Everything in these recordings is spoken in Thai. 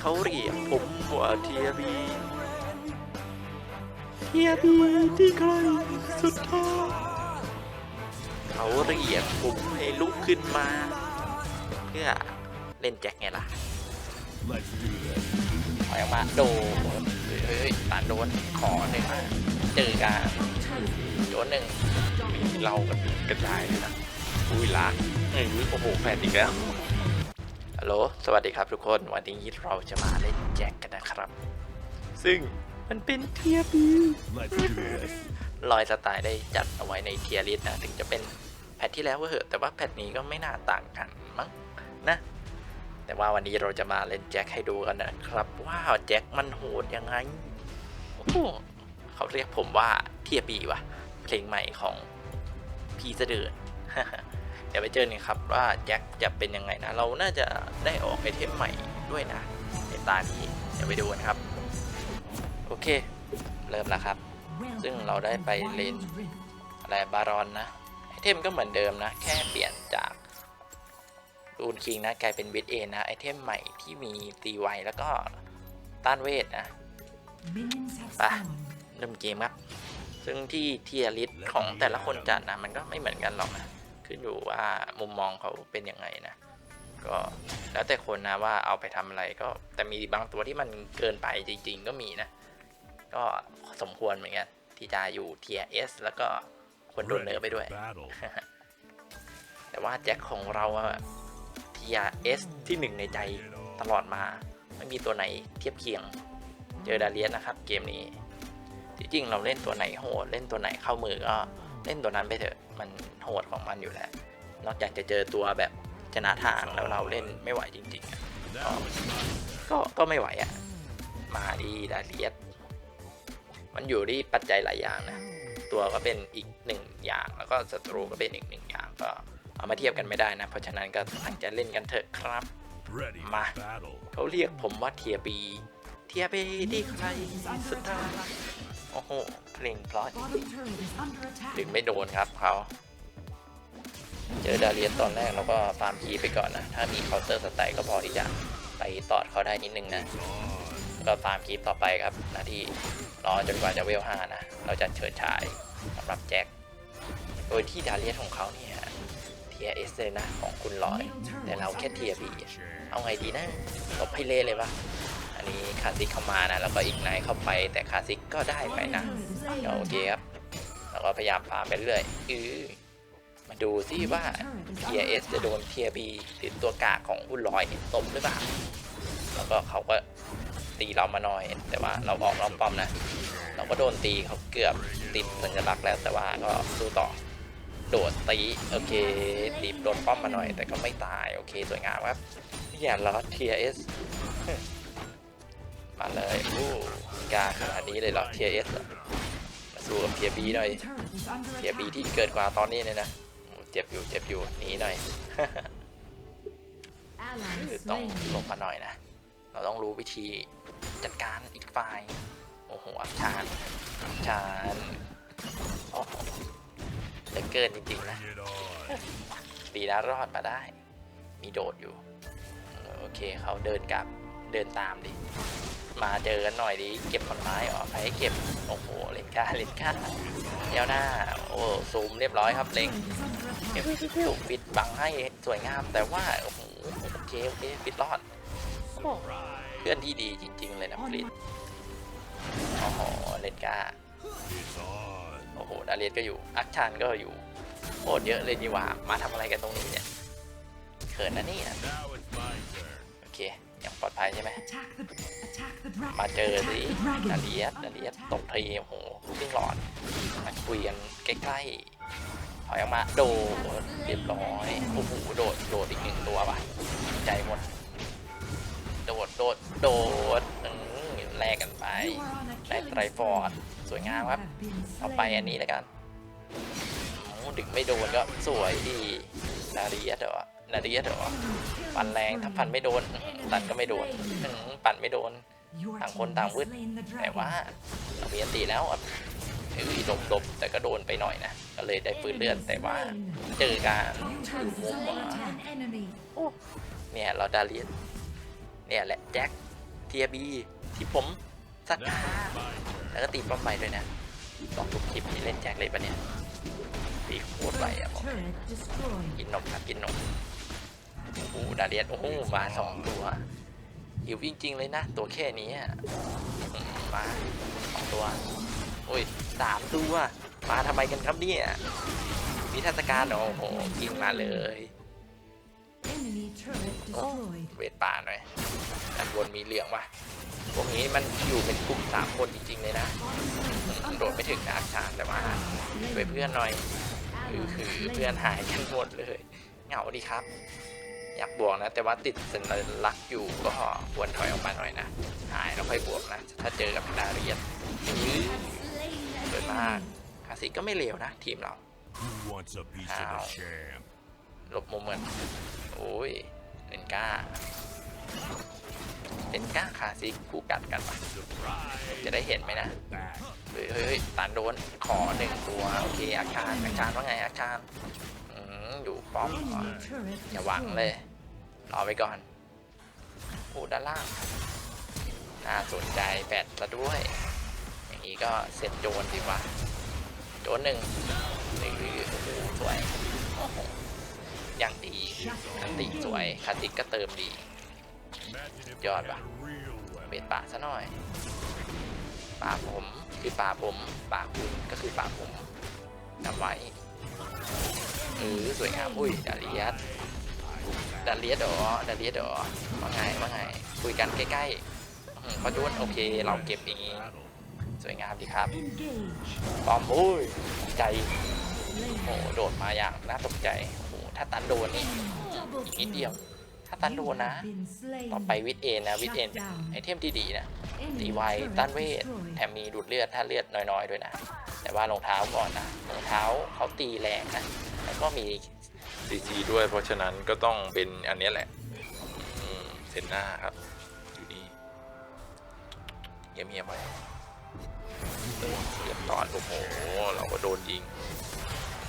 เขาเรียกผมว่าเทียบีเทียบีที่ใครสุดท้ายเขาเรียกผมให้ลุกขึ้นมา เพื่อเล่นแจ็คไงล่ะ Let's do this. ถอยออกมาโดนเฮ้ยเฮ้ยเฮ้ยปานโดนขอหนึ่งมาเจอกันโดนหนึ่งเรากันกระจายเลยนะอุ้ยลากเฮ้ยโอ้โหแฟนอีกแล้ว ฮัลโหล สวัสดีครับทุกคน วันนี้เราจะมาเล่นแจ็คกันนะครับ ซึ่งมันเป็นเทียบี Let's do this. รอยสไตล์ได้จัดเอาไว้ในเทียริสนะ ถึงจะเป็นแพทที่แล้วก็เหอะ แต่ว่าแพทนี้ก็ไม่น่าต่างกันมั้งนะ แต่ว่าวันนี้เราจะมาเล่นแจ็คให้ดูกันนะครับ ว่าแจ็คมันโหดยังไง โอ้โหเขาเรียกผมว่าเทียบีว่ะ เพลงใหม่ของพีเสดือน เดี๋ยวไปเจอกันครับว่าแจ็คจะเป็นยังไงนะ เราน่าจะได้ออกไอเทมใหม่ด้วยนะ ในตานี้เดี๋ยวไปดูกันครับ โอเค เริ่มแล้วครับ ซึ่งเราได้ไปเลนอะไรบารอนนะไอเทมก็เหมือนเดิมนะ แค่เปลี่ยนจากรูนคิงนะกลายเป็นวิดเอนะไอเทมใหม่ที่มีตีไวแล้วก็ต้านเวทนะไปเริ่มเกมครับ ซึ่งที่เทียริสของแต่ละคนจัดนะมันก็ไม่เหมือนกันหรอกนะ ขึ้นอยู่ว่ามุมมองเขาเป็นยังไงนะ ก็แล้วแต่คนนะว่าเอาไปทำอะไรก็แต่มีบางตัวที่มันเกินไปจริง ๆ ก็มีนะ ก็สมควรเหมือนกันที่จะอยู่เทียเอสแล้วก็ควรโดนเนื้อไปด้วย แต่ว่าแจ็คของเราเทียเอสที่หนึ่งในใจตลอดมา ไม่มีตัวไหนเทียบเคียง เจอดาเลียสนะครับ เกมนี้ที่จริงเราเล่นตัวไหนโหดเล่นตัวไหนเข้ามือก็ เล่นตัวนั้นไปเถอะ มันโหดของมันอยู่แล้ว นอกจากจะเจอตัวแบบชนะทางแล้วเราเล่นไม่ไหวจริงๆอะ Now it's my turn. ก็ก็ไม่ไหวอะ่ะ มาดีดาเลียสมันอยู่ที่ปัจจัยหลายอย่างนะ ตัวก็เป็นอีกหนึ่งอย่าง แล้วก็ศัตรูก็เป็นอีกหนึ่งอย่างก็เอามาเทียบกันไม่ได้นะ เพราะฉะนั้นก็ตั้งใจเล่นกันเถอะครับ Ready Ma. for battle. เขาเรียกผมว่าเทียบี เทียบีที่ใครสุดท้าย โอ้โหเพลงเพราะจริงๆดึงไม่โดนครับเขาเจอดาเลียนตอนแรกเราก็ฟาร์มคีย์ไปก่อนนะ ถ้ามีเคาน์เตอร์สไตล์ก็พอที่จะไปตอดเขาได้นิดนึงนะก็ฟาร์มคีปต่อไปครับหน้าที่รอจนกว่าจะเวลห้านะ เราจะเชิญชายสำหรับแจ็ค โดยที่ดาเลียนของเขาเนี่ยเทียเอสเลยนะของคุณลอย แต่เราแค่เทียบีเอาไงดีนะตบให้เล่เลยปะ อันนี้คาซิกเข้ามานะ แล้วก็อีกไนท์เข้าไป แต่คาซิกก็ได้ไปนะก็โอเคครับแล้วก็พยายามฟาร์มไปเรื่อยอือมาดูซิว่าเทียเอสจะโดนเทียบีหรือตัวกากของคุณลอยเนี่ยตบหรือเปล่า แล้วก็เขาก็ตีเรามาหน่อย แต่ว่าเราออกรอบป้อมนะ เราก็โดนตีเขาเกือบติดสัญลักษณ์แล้วแต่ว่าก็สู้ต่อ โดดตีโอเคตีโดนป้อมมาหน่อย แต่ก็ไม่ตายโอเคสวยงามครับอย่าล้อเทียเอส มาเลยโอ้กาขนาดนี้เลยเหรอเทียเอสมาสู้กับเทียบีหน่อยเทียบีที่เกิดกว่าตอนนี้เลยนะเจ็บอยู่เจ็บอยู่หนีหน่อยต้องลงมาหน่อยนะ เราต้องรู้วิธีจัดการอีกฝ่าย โอ้โหอับชานอับชานโอ้โหเกินจริงๆนะ ดีนะรอดมาได้ มีโดดอยู่ โอเคเขาเดินกลับเดินตามดิ มาเจอกันหน่อยดิเก็บผลไม้ออกไปให้เก็บโอ้โหเล่นค่าเล่นค่าเดี่ย้าหน้าโอ้ซูมเรียบร้อยครับเล็งเดี๋ยวถูกปิดบังให้สวยงามแต่ว่าโอ้โหโอเคโอเคปิดรอดเพื่อนที่ดีจริง ๆ เลยนะปลิดโอ้โหเลนกาโอ้โหดาเลียสก็อยู่อักชานก็อยู่โคตรเยอะเลยนี่หว่ามาทำอะไรกันตรงนี้เนี่ยเขินนะนี่ย Now it's my turn. โอเคยังปลอดภัยใช่ไหม มาเจอสิดาเลียสดาเลียสตกทีโอ้โหวิ่งหลอดมาคุยกันใกล้ๆถอยออกมาโดดเรียบร้อยโอ้โหโดดโดดอีกหนึ่งตัวว่ะใจหมด โดดโดดโดดแลกกันไปได้ไตรฟอร์ดสวยงามครับเอาไปอันนี้แล้วกันโอ้ดึงไม่โดนก็สวยดีนาเรียสเหรอ นาเรียสเหรอปั่นแรงถ้าปั่นไม่โดนอื้อหือตัดก็ไม่โดนอื้อหือปั่นไม่โดนต่างคนต่างวืดแต่ว่าเรามีอันตีแล้วอะเฮ้ยหลบๆแต่ก็โดนไปหน่อยนะก็เลยได้ปืนเลือดแต่ว่าเจอการอยู่มุมขวาเนี่ยเราดาเลียนเนี่ยแหละแจ็คเทียบีที่ผมสัก Now it's my turn. แล้วก็ตีป้อมไปด้วยนะสองทุกคลิปที่เล่นแจ็คเลยปะเนี่ยตีโคตรไวอะบอก Turret destroyed. กินนมครับกินนม โอ้โหดาเลียนโอ้โหมาสองตัวหิวจริงๆเลยนะ ตัวแค่นี้อะอืมมาสองตัวโอ้ยสามตัวมาทำไมกันครับเนี่ยมีเทศกาลเหรอโอ้โหกินมาเลย Enemy turret destroyed. เวทป่าหน่อยด้านบนมีเหลืองวะพวกนี้มันอยู่เป็นกลุ่มสามคนจริงๆเลยนะอืมโดดไม่ถึงนะอาชาแต่ว่าไปเพื่อนหน่อยคือคือเพื่อนหายกันหมดเลย เหงาดีครับ อยากบวกนะ แต่ว่าติดสัญลักษณ์อยู่ก็ควรถอยออกมาหน่อยนะหายแล้วค่อยบวกนะ ถ้าเจอกับดาเรียนยื้อเปิดมากคาสิก็ไม่เลวนะ ทีมเรา Who wants a piece of Ow. the sham? หลบมุมเหมือนโอ้ยเลนก้าเลนก้าคาซิคู่กัดกันปะ Surprise! จะได้เห็นไหมนะ Back. เฮ้ยเฮ้ยเฮ้ยตันโดนขอหนึ่งตัว โอเคอาการอาการว่าไงอาการอืมอยู่ป้อมก่อน Enemy turret อย่าหวังเลย รอไปก่อนโอ้ด้านล่าง น่าสนใจแปดซะด้วย อย่างนี้ก็เสร็จโจนดีกว่า โจนหนึ่งหนึ่งโอ้โหสวยอย่างดีคันติสวยคันติก็เติมดี Imagine if Giọt we had à? a real เบ็ดป่าซะหน่อยป่าผมคือป่าผมป่าคุณก็คือป่าผมจำไว้เออสวยงามอุ้ยดาเลียส ดาเลียสเหรอดาเลียสเหรอว่าไงว่าไง คุยกันใกล้ๆขอหือพอจุนโอเค เราเก็บเองสวยงามดีครับปอมอุ้ยใจโอ้โหโดดมาอย่างน่าตกใจโอ้โหถ้าตันโดนนี่อีกนิดเดียว ถ้าตันโดนนะ ต่อไปวิทเอนนะวิทเอ็นไอเทมที่ดีนะตีไวต้านเวทแถมมีดูดเลือดถ้าเลือดน้อยๆด้วยนะ แต่ว่ารองเท้าก่อนนะรองเท้าเขาตีแรงนะแล้วก็มี ซีด้วย เพราะฉะนั้นก็ต้องเป็นอันนี้แหละเซนหน้าครับ อยู่นี่เงียบๆไว้เรียบตอนโอ้โห เราก็โดนยิง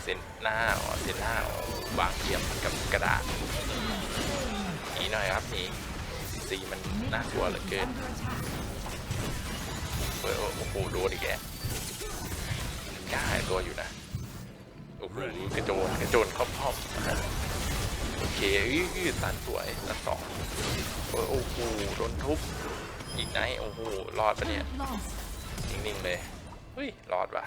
เซนหน้าอ๋อเซนหน้าวางเทียมกับกระดาษหนีหน่อยครับหนีสีมันน่ากลัวเหลือเกินโอ้โหโดนอีกแกกล้ตัวอยู่นะ กระโจนกระโจนเข้าป้อมโอเคอื้อตันสวยตันสองโอ้ยโอ้โหโดนทุบอีกไหนโอ้โหรอดปะเนี่ย Turret lost. นิ่งๆเลยเฮ้ยรอดว่ะ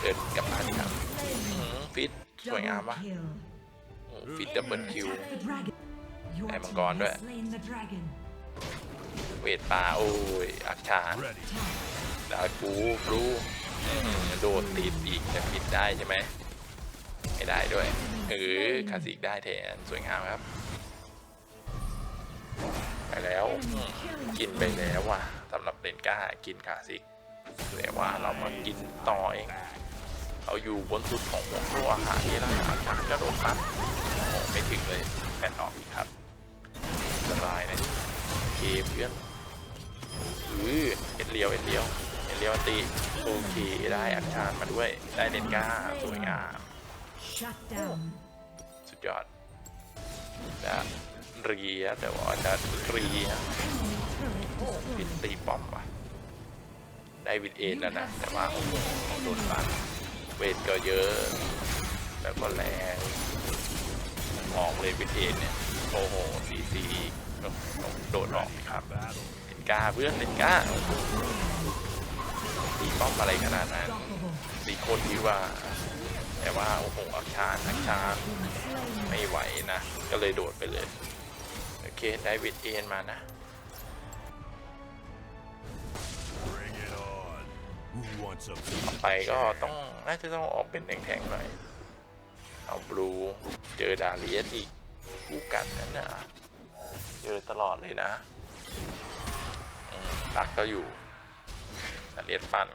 เดินกลับมาดีครับ Slain. อื้อหือฟิตสวยงาม Double วะ kill. โอ้โหฟิตดับเบิลคิว Attack the dragon. Your ให้มัง team กรด้วย has slain the dragon. เวทป่าโอ้ยอักชาน Ready. Attack. ดากูบลูอื้อหือโดดติดอีกแต่ปิดได้ใช่ไหม ไม่ได้ด้วยเออคาสิกได้แทนสวยงามครับ ไปแล้วอืมกินไปแล้วว่ะสำหรับเลนก้ากินคาสิกแต่ว่าเรามากินต่อเองเราอยู่บนสุดของหัวครัวอาหารที่ร้านอาหารกระโดดปั๊บโอ้โหไม่ถึงเลยแผ่นออกอีกครับสบายนะโอเคเพื่อนอือเอ็ดเลียวเอ็ดเลียวเอ็ดเลียวตีโอเคได้อักชานมาด้วยได้เลนก้าสวยงาม Shut down. สุดยอดจะเรียแต่ว่าจะเรียปิดตีป้อมว่ะได้วิดเอ็นแล้วนะ แต่ว่าโอ้โดนตันเวทก็เยอะ แล้วก็แรงออกเลยวิดเอ็นเนี่ยโอ้โหซีซีโดดออกครับเล่นกาเพื่อนเล่นกาตีป้อมอะไรขนาดนั้นตีคนที่ว่า แต่ว่าโอ้โหอักชานอักชาน Been slain. ไม่ไหวนะ ก็เลยโดดไปเลย โอเค ได้วิดเอ็นมานะ Bring it on. Who wants a ต่อ piece ไป of ก็ sham? ต้อง น่าจะต้องออกเป็นแทงๆหน่อย เอาบลูเจอดาเลียสอีกคู่กันนั่นน่ะเจอตลอดเลยนะอืมตักก็อยู่ดาเลียสฟัน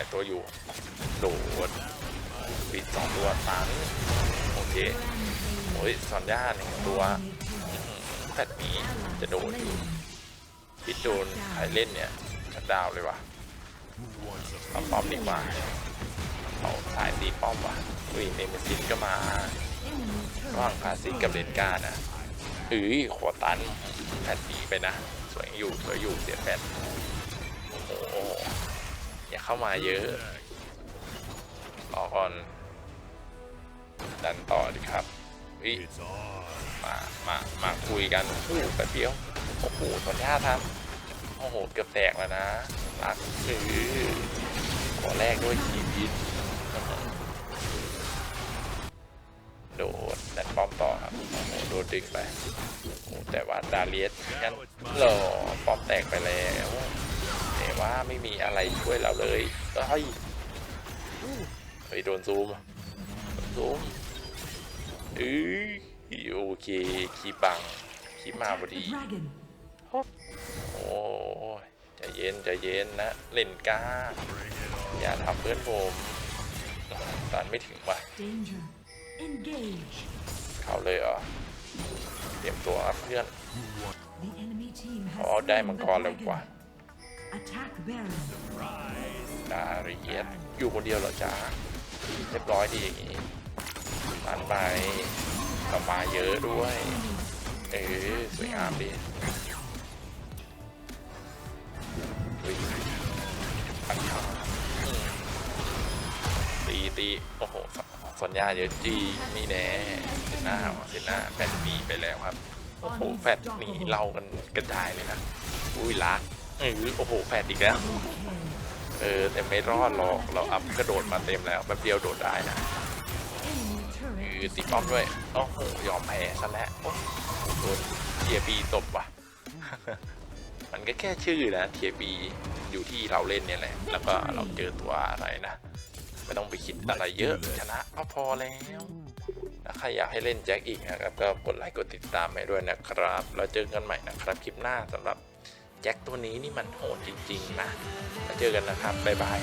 ายตัวอยู่ โดดปิดสองตัวตันโอเคโอ้ยซอนย่าหนึ่งตัวแพทนี้จะโดดอยู่พิดโดนใครเล่นเนี่ยชัดดาวเลยวะเอาป้อมดีกว่าเอาสายตีป้อมว่ะอุ้ยเนมซินก็มาร่างคาซิกกับเลนกานะเอ้ยขอตันแผ่นดีไปนะ สวยอยู่ สวยอยู่ เสียแผ่น อย่าเข้ามาเยอะรอก่อน ดันต่อดีครับเฮ้ยมา มา มาคุยกันโอ้โหแป๊บเดียว โอ้โหตอนท่าทำโอ้โห เกือบแตกแล้วนะรักเออขอแรกด้วยชีวิตโดดดันป้อมต่อครับโอ้โหโดนดึงไป แต่ว่าดาเลียสงั้นหรอป้อมแตกไปแล้ว ว่าไม่มีอะไรช่วยเราเลยเฮ้ยเฮ้ยโดนซูมโดนซูมเอ้ยโอเคคีบังคีมาพอ The ดี dragon. โอ้ยใจเย็นใจเย็นนะเล่นกล้าอย่าทำเพื่อนผมตอนไม่ถึงว่ะ Danger. Engage. เขาเลยเหรอเตรียมตัวครับเพื่อน The enemy team has อ๋อได้ slain มัง the กรแล้วกว่า dragon. Attack Baron. ดาเรียสอยู่คนเดียวเหรอจ๊ะเรียบร้อยดีอย่างงี้ตันไปกลับมาเยอะด้วย เออสวยงามดีปัญหาอืมตีตีโอ้โหสสัญญาเยอะจีนี่แน่เซนหน้าเซนหน้าแฟนหนีไปแล้วครับ โอ้โหแฟดหนีเล่ากันกระจายเลยนะ อุ้ยลัก เออโอ้โหแฟดอีกแล้ว เออ แต่ไม่รอดหรอก เราอัพกระโดดมาเต็มแล้วแป๊บเดียวโดดได้นะ Enemy คือ turret ตีป้อมด้วยโอ้โหยอมแพ้ซะแล้วโอ้โหโดนเทียบีตบว่ะ มันก็แค่ชื่อนะเทียบีอยู่ที่เราเล่นเนี่ยแหละ แล้วก็เราเจอตัวอะไรนะไม่ต้องไปคิดอะไรเยอะชนะก็พอแล้วถ้าใครอยากให้เล่นแจ็คอีกนะครับ ก็กดไลค์กดติดตามให้ด้วยนะครับแล้วเจอกันใหม่นะครับคลิปหน้าสำหรับ แจ็คตัวนี้นี่มันโหดจริง ๆ นะแล้วเจอกันนะครับ บ๊ายบาย